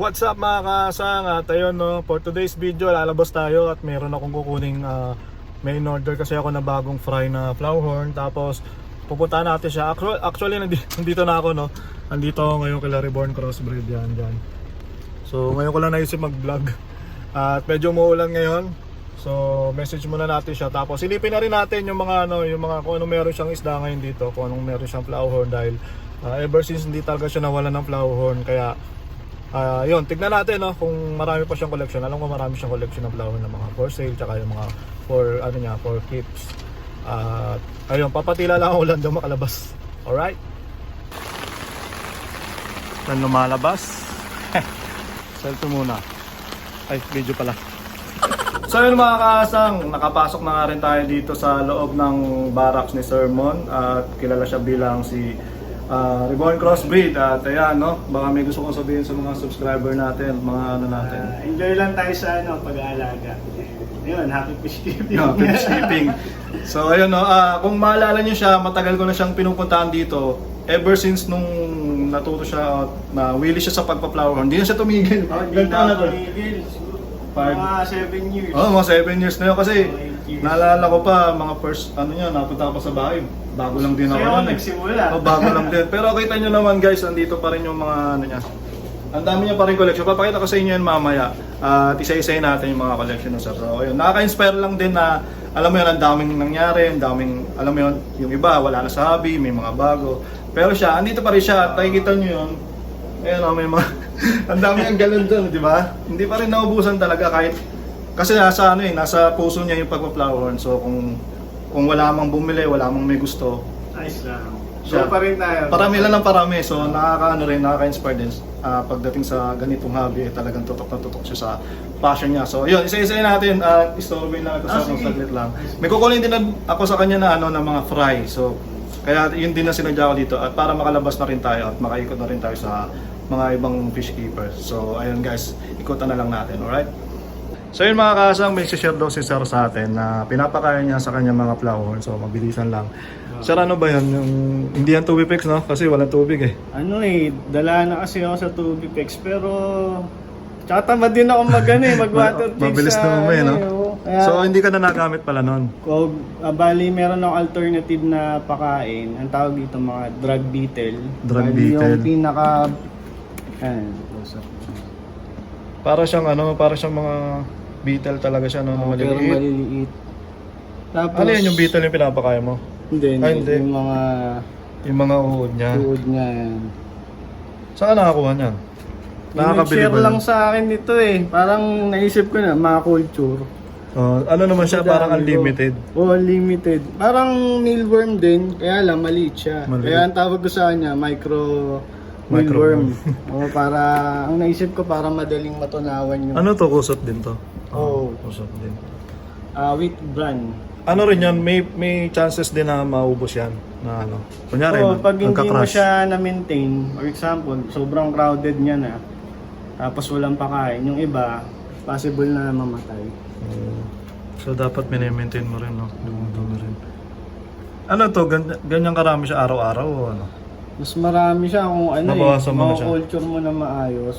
What's up mga kaasang? At ayun no, for today's video lalabas tayo at meron akong kukuning uh, main order kasi ako na bagong fry na flowerhorn tapos pupunta natin siya. Actually, actually nandito, na ako no? Nandito ngayon kay Reborn Crossbreed. Yan dyan so ngayon ko lang naisip mag vlog at medyo umuulan ngayon. So message muna natin siya. Tapos silipin na rin natin yung mga ano yung mga kung anong meron siyang isda ngayon dito kung anong meron siyang flowerhorn dahil uh, ever since hindi talaga siya nawalan ng flowerhorn kaya Ah, yun, tignan natin no kung marami pa siyang collection. Alam ko marami siyang collection ng flower ng mga for sale tsaka yung mga for ano niya, for keeps. At ayun, papatila lang ako lang daw makalabas. Alright? Saan lumalabas? Selfie muna. Ay, video pala. So yun mga kaasang, nakapasok na nga rin tayo dito sa loob ng barracks ni Sermon at kilala siya bilang si uh, Reborn Crossbreed at ayan no, baka may gusto kong sabihin sa mga subscriber natin, mga ano natin. Ah, enjoy lang tayo sa ano, pag-aalaga. Ayun, happy fish keeping. No, fish keeping. So ayun no, ah, kung maalala niyo siya, matagal ko na siyang pinupuntahan dito. Ever since nung natuto siya na willy siya sa pagpa-flower, hindi na siya tumigil. Oh, hindi na tumigil. Five. Mga 7 years. Oo, oh, mga 7 years na yun kasi naalala ko pa mga first ano niya, napunta ako sa bahay. Bago lang din ako nun eh. nagsimula. Oh, bago lang din. Pero kita nyo naman guys, andito pa rin yung mga ano niya. Ang dami niya pa rin collection. Papakita ko sa inyo yan mamaya. At isa-isayin natin yung mga collection ng sir. So, ayun. Nakaka-inspire lang din na alam mo yun, ang daming nangyari, ang daming, alam mo yun, yung iba, wala na sa hobby, may mga bago. Pero siya, andito pa rin siya. At nakikita nyo yun, Ayun oh, may mga ang dami ang galon doon, di ba? Hindi pa rin naubusan talaga kahit kasi nasa ano eh, nasa puso niya yung pagpa-flower. So kung kung wala mang bumili, wala mang may gusto, Nice lang. Siya. So pa rin tayo. parami lang ng parami. So nakakaano rin, nakaka-inspire din ah, pagdating sa ganitong hobby, eh, talagang tutok na tutok siya sa passion niya. So yun, isa-isa natin at uh, istorboy lang ito Ah, sa sige. saglit lang. May kukunin din ako sa kanya na ano ng mga fry. So kaya yun din na sinadya ko dito at para makalabas na rin tayo at makaikot na rin tayo sa mga ibang fish keepers. So ayun guys, ikutan na lang natin, alright? So yun mga kasang, may share daw si Sir sa atin na pinapakain niya sa kanya mga flower. So mabilisan lang. Sir, ano ba yan? Yung, hindi yan tubig fix, no? Kasi walang tubig eh. Ano eh, dala na kasi ako sa Tubipex pero tsaka tamad din ako mag ano eh, mag water Ma- mabilis na mamaya, no? Kaya, So hindi ka na nagamit pala nun. kung ah, bali meron akong alternative na pakain, ang tawag dito mga drug beetle. Drug Bali beetle. Yung pinaka up. Para siyang ano, para siyang mga beetle talaga siya, no? Oh, pero maliliit. maliliit. Tapos, Ano yan yung beetle yung pinapakain mo? Hindi, Ah, hindi. Yung mga Yung mga uod niya. tuod niya yan. Saan ka nakakuha niyan? Nakakabili ba lang sa akin nito eh. Parang naisip ko na, mga culture. Oh, ano naman siya, parang ko. unlimited. Oo, unlimited. Parang mealworm din, kaya lang maliit siya. Maliit. Kaya ang tawag ko sa kanya, micro mealworm. o para, ang naisip ko para madaling matunawan yung Ano to, kusot din to? Oo. kusot din. ah, wheat bran. Ano rin yan, may may chances din na maubos yan. Na ano. Kunyari, Oo, pag hindi mo siya na-maintain, for example, sobrang crowded niya na, tapos walang pakain, yung iba, possible na mamatay. Mm. So dapat mini-maintain mo rin, no? Dumudumi rin. Ano to, ganyan, ganyan karami siya araw-araw o ano? Mas marami siya kung ano Nabawasan eh, mo na siya. culture mo na maayos.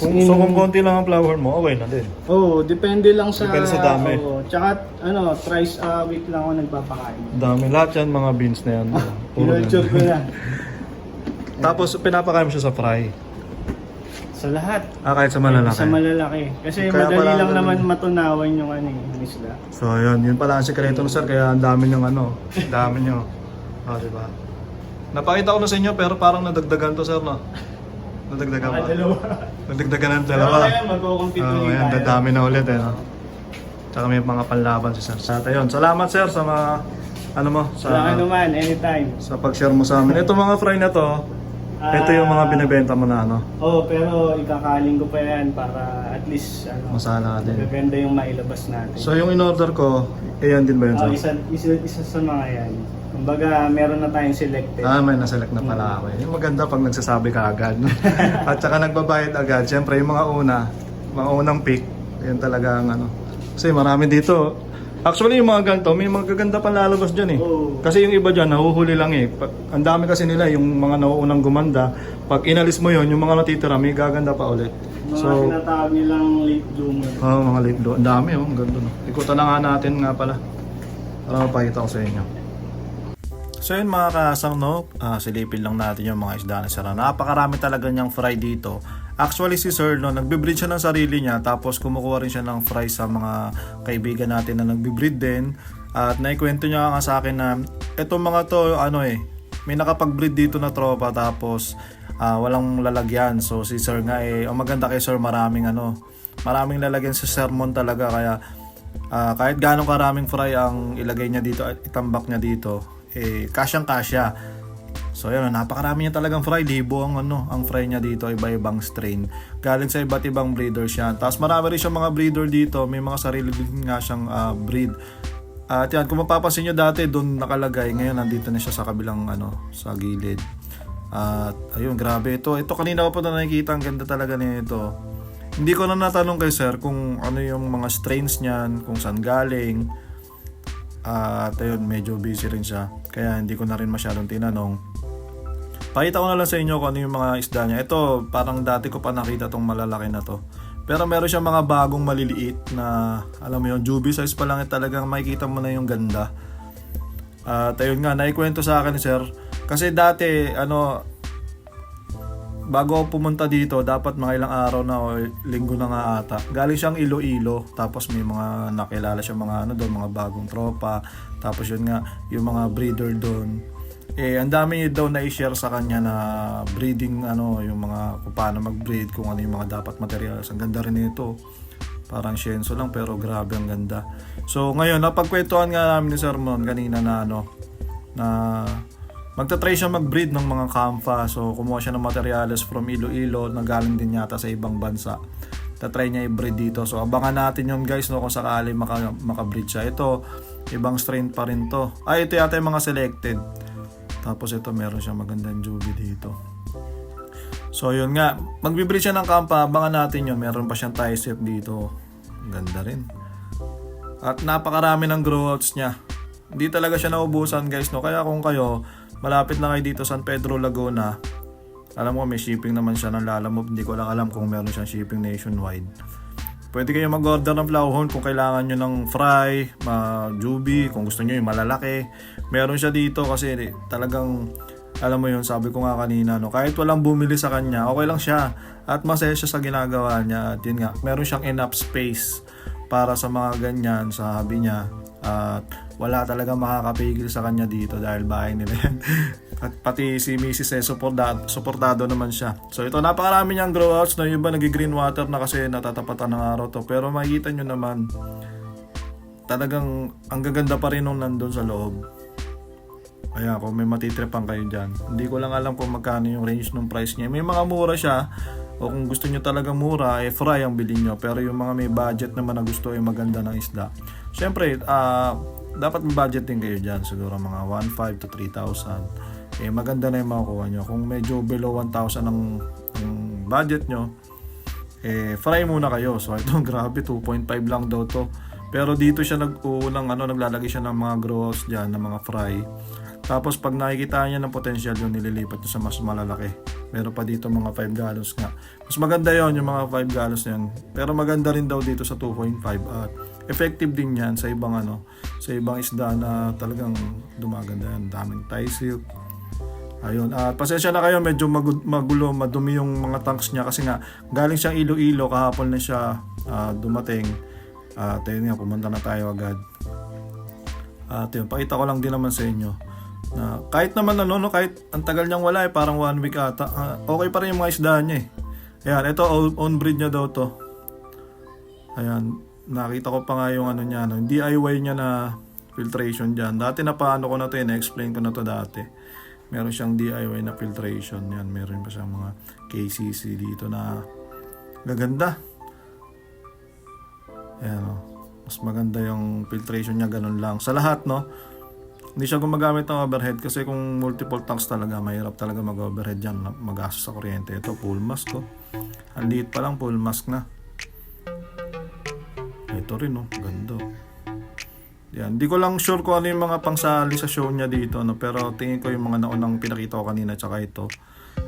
Kung, in- so kung konti lang ang flower mo, okay na din. Oo, depende lang sa... Depende sa dami. Oo, tsaka, ano, thrice a week lang ako nagpapakain. Dami. Lahat yan, mga beans na yan. Puro ko na. Tapos pinapakain mo siya sa fry. Sa lahat. Ah, kahit sa malalaki. Sa malalaki. Kasi Kaya madali pala lang naman matunawan yung ano eh, yung isda. So yun, yun pala ang sekreto no sir, kaya ang dami niyong ano, ang dami niyo. Oh, di ba? Napakita ko na sa inyo pero parang nadagdagan to sir no. Nadagdagan Mga pa. dalawa. Nadagdagan ng dalawa. kaya magkukumpit Oo, ulit yan, tayo. dadami na ulit eh. No? Tsaka may mga panlaban si sir. Sa yun. Salamat sir sa mga ano mo Sa ano sa man, anytime. sa pag-share mo sa amin. Ito mga fry na to. Ito yung mga Ah, binebenta mo na ano. Oo, pero ikakaling ko pa yan para at least ano, Masala din. maganda yung mailabas natin. So yung in-order ko, eh yan din ba yun Oh, sir? isa, isa, isa sa mga yan. Kumbaga, meron na tayong selected. Ah, may naselect na pala ako. eh. Yung maganda pag nagsasabi ka agad. At saka nagbabayad agad. Siyempre, yung mga una, mga unang pick, yan talaga ang ano. Kasi marami dito, Actually, yung mga ganito, may mga gaganda pa lalabas dyan eh. Oo. Kasi yung iba dyan, nahuhuli lang eh. Pa- Ang dami kasi nila, yung mga nauunang gumanda. Pag inalis mo yon yung mga natitira, may gaganda pa ulit. Mga So, tinatawag nilang late bloomer. oh, mga late blow. Ang dami oh, ang ganda no. Ikutan na nga natin nga pala. Para mapakita ko sa inyo. So yun mga kasang no, ah, silipin lang natin yung mga isda na sira. Napakarami talaga niyang fry dito. Actually si Sir no, nagbe-breed siya ng sarili niya tapos kumukuha rin siya ng fry sa mga kaibigan natin na nagbe-breed din. At naikwento niya nga sa akin na etong mga to ano eh, may nakapag-breed dito na tropa tapos ah, walang lalagyan. So si Sir nga eh, ang maganda kay Sir maraming ano, maraming lalagyan sa sermon talaga kaya Ah, kahit ganong karaming fry ang ilagay niya dito at itambak niya dito, eh kasyang kasya. So yun, napakarami niya talagang fry, libo ang ano, ang fry niya dito, iba-ibang strain. Galing sa iba't ibang breeder siya. Tapos marami rin siyang mga breeder dito, may mga sarili din nga siyang ah, breed. At yan, kung mapapansin nyo dati, doon nakalagay. Ngayon, nandito na siya sa kabilang, ano, sa gilid. At, ayun, grabe ito. Ito, kanina ko pa na nakikita, ang ganda talaga nito. Hindi ko na natanong kay sir kung ano yung mga strains niyan, kung saan galing. At ayun, medyo busy rin siya. Kaya hindi ko na rin masyadong tinanong. Pakita ko na lang sa inyo kung ano yung mga isda niya. Ito, parang dati ko pa nakita tong malalaki na to. Pero meron siya mga bagong maliliit na, alam mo yun, juby size pa lang eh, talagang makikita mo na yung ganda. At ayun nga, naikwento sa akin ni sir. Kasi dati, ano, bago ako pumunta dito, dapat mga ilang araw na o linggo na nga ata. Galing siyang Iloilo, tapos may mga nakilala siya mga ano doon, mga bagong tropa. Tapos yun nga, yung mga breeder doon. Eh, ang dami daw na i-share sa kanya na breeding, ano, yung mga kung paano mag-breed, kung ano yung mga dapat materials. Ang ganda rin nito. Parang syenso lang, pero grabe ang ganda. So, ngayon, napagkwentuhan nga namin ni Sir Mon kanina na ano, na magta-try siya mag-breed ng mga kamfa. So, kumuha siya ng materials from Iloilo na galing din yata sa ibang bansa. Ta-try niya i-breed dito. So, abangan natin yun guys no, kung sakali maka, maka-breed siya. Ito, ibang strain pa rin to. Ay, ito yata yung mga selected. Tapos ito, meron siya magandang juby dito. So, yun nga. Magbe-breed siya ng kampa. Abangan natin yun. Meron pa siyang tie dito. Ganda rin. At napakarami ng growouts niya. Hindi talaga siya naubusan guys no. Kaya kung kayo malapit lang kayo dito San Pedro Laguna. Alam ko may shipping naman siya ng Lalamove. Hindi ko lang alam kung meron siyang shipping nationwide. Pwede kayo mag-order ng flowhorn kung kailangan nyo ng fry, ma juby, kung gusto nyo yung malalaki. Meron siya dito kasi talagang alam mo yun, sabi ko nga kanina, no, kahit walang bumili sa kanya, okay lang siya. At masaya siya sa ginagawa niya. At yun nga, meron siyang enough space para sa mga ganyan, sabi niya. At wala talaga makakapigil sa kanya dito dahil bahay nila yan. At pati si Mrs. eh, supportado, supportado naman siya. So ito, napakarami niyang growouts na yung iba nag-green water na kasi natatapatan ng araw to. Pero makikita nyo naman, talagang ang gaganda pa rin nung nandun sa loob. Kaya kung may matitripan kayo dyan. Hindi ko lang alam kung magkano yung range ng price niya. May mga mura siya. O kung gusto nyo talaga mura, eh fry ang bilhin nyo. Pero yung mga may budget naman na gusto ay maganda ng isda. Siyempre, ah, dapat budget din kayo dyan. Siguro mga 1.5 to 3,000. Eh maganda na yung makukuha nyo. Kung medyo below 1,000 ang, ang budget nyo, eh fry muna kayo. So ito grabe 2.5 lang daw to. Pero dito siya nag-unang ano naglalagay siya ng mga growers diyan ng mga fry. Tapos pag nakikita niya ng potential yung nililipat niya sa mas malalaki. Meron pa dito mga 5 gallons nga. Mas maganda yon yung mga 5 gallons na. Pero maganda rin daw dito sa 2.5 at effective din yan sa ibang ano, sa ibang isda na talagang dumaganda yan. Daming Thai silk, Ayun, at pasensya na kayo, medyo magu- magulo, madumi yung mga tanks niya kasi nga galing siyang Iloilo, kahapon na siya ah, dumating. At ayun nga, pumunta na tayo agad. At yun, pakita ko lang din naman sa inyo na kahit naman ano, no, kahit ang tagal niyang wala eh, parang one week ata, ah, okay pa rin yung mga isda niya eh. Ayan, ito own breed niya daw to. Ayan, nakita ko pa nga yung ano niya, no, yung DIY niya na filtration dyan. Dati na paano ko na to, na-explain ko na to dati. Meron siyang DIY na filtration. Yan, meron pa siyang mga KCC dito na gaganda. Ayan, oh. Mas maganda yung filtration niya, ganun lang. Sa lahat, no? Hindi siya gumagamit ng overhead kasi kung multiple tanks talaga, mahirap talaga mag-overhead yan. Magastos sa kuryente. Ito, full mask, oh. Ang liit pa lang, full mask na. Ito rin, oh. Ganda. Yan. Hindi ko lang sure kung ano yung mga pangsali sa show niya dito, no? pero tingin ko yung mga naunang pinakita ko kanina tsaka ito.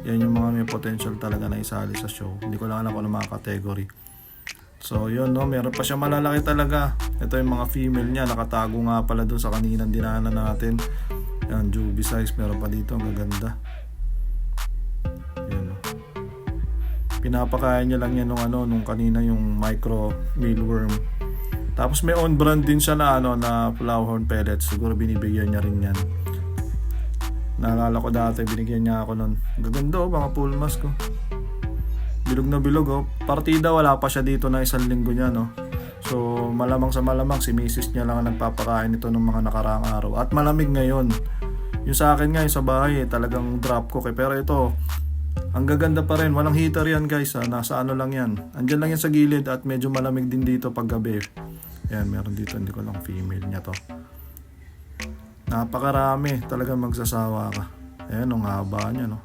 Yan yung mga may potential talaga na isali sa show. Hindi ko lang alam kung ano mga category. So yun no, meron pa siya malalaki talaga. Ito yung mga female niya, nakatago nga pala doon sa kaninang dinaanan natin. Yan, Juby size, meron pa dito, ang gaganda. Yan no. Pinapakain niya lang yan nung ano, nung kanina yung micro mealworm. Tapos may on brand din siya na ano na flowerhorn pellets. Siguro binibigyan niya rin yan. Naalala ko dati, binigyan niya ako nun. Gaganda oh, mga full mask ko. Bilog na bilog oh. Partida wala pa siya dito na isang linggo niya no. So malamang sa malamang si Mrs. niya lang ang nagpapakain ito ng mga nakaraang araw. At malamig ngayon. Yung sa akin nga yung sa bahay eh, talagang drop cook eh. Pero ito, ang gaganda pa rin. Walang heater yan guys. Ha? Nasa ano lang yan. Andyan lang yan sa gilid at medyo malamig din dito pag gabi. Yan, meron dito. Hindi ko lang female niya to. Napakarami. Talagang magsasawa ka. Ayan, ang haba niya no.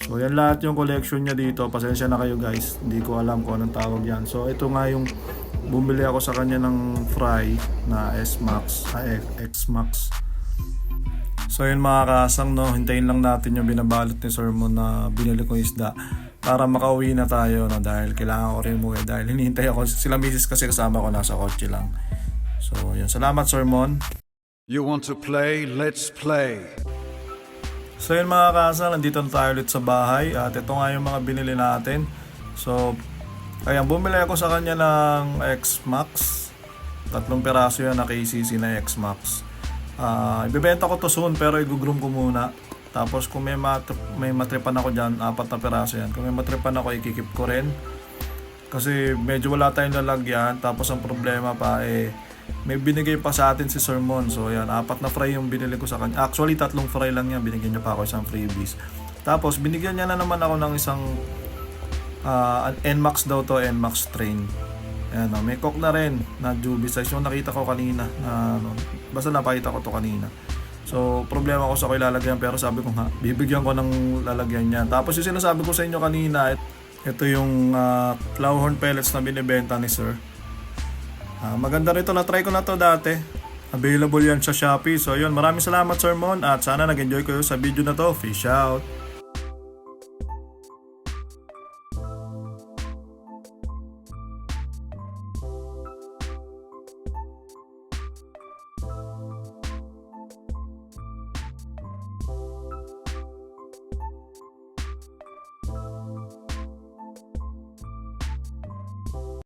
So yan lahat yung collection niya dito. Pasensya na kayo guys. Hindi ko alam kung anong tawag yan. So ito nga yung bumili ako sa kanya ng fry na S-Max, ah, X-Max. So yun mga kasang no, hintayin lang natin yung binabalot ni Sir Mon na binili kong isda para makauwi na tayo no dahil kailangan ko rin umuwi dahil hinihintay ako sila misis kasi kasama ko nasa kotse lang. So yun, salamat Sir Mon. You want to play? Let's play. So yun mga kasang, nandito na tayo ulit sa bahay at ito nga yung mga binili natin. So ayan, bumili ako sa kanya ng X-Max. Tatlong peraso yan na KCC na X-Max. Ah, ibebenta ko to soon pero i-groom ko muna. Tapos kung may, mat- may matripan ako dyan, apat na peraso yan. Kung may matripan ako, ikikip ko rin. Kasi medyo wala tayong lalagyan. Tapos ang problema pa eh, may binigay pa sa atin si Sir Mon. So yan, apat na fry yung binili ko sa kanya. Actually, tatlong fry lang yan. Binigyan niya pa ako isang freebies. Tapos binigyan niya na naman ako ng isang ah, NMAX daw to, NMAX train. Ayan, oh, may coke na rin na Juby size. Yung nakita ko kanina. Na, ano, basta napakita ko to kanina. So, problema ko sa ko ilalagyan pero sabi ko nga, bibigyan ko ng lalagyan niya. Tapos yung sinasabi ko sa inyo kanina, ito yung uh, Clawhorn pellets na binibenta ni Sir. Ah, maganda rito, na-try ko na to dati. Available yan sa Shopee. So yun, maraming salamat Sir Mon at sana nag-enjoy kayo sa video na to. Fish out!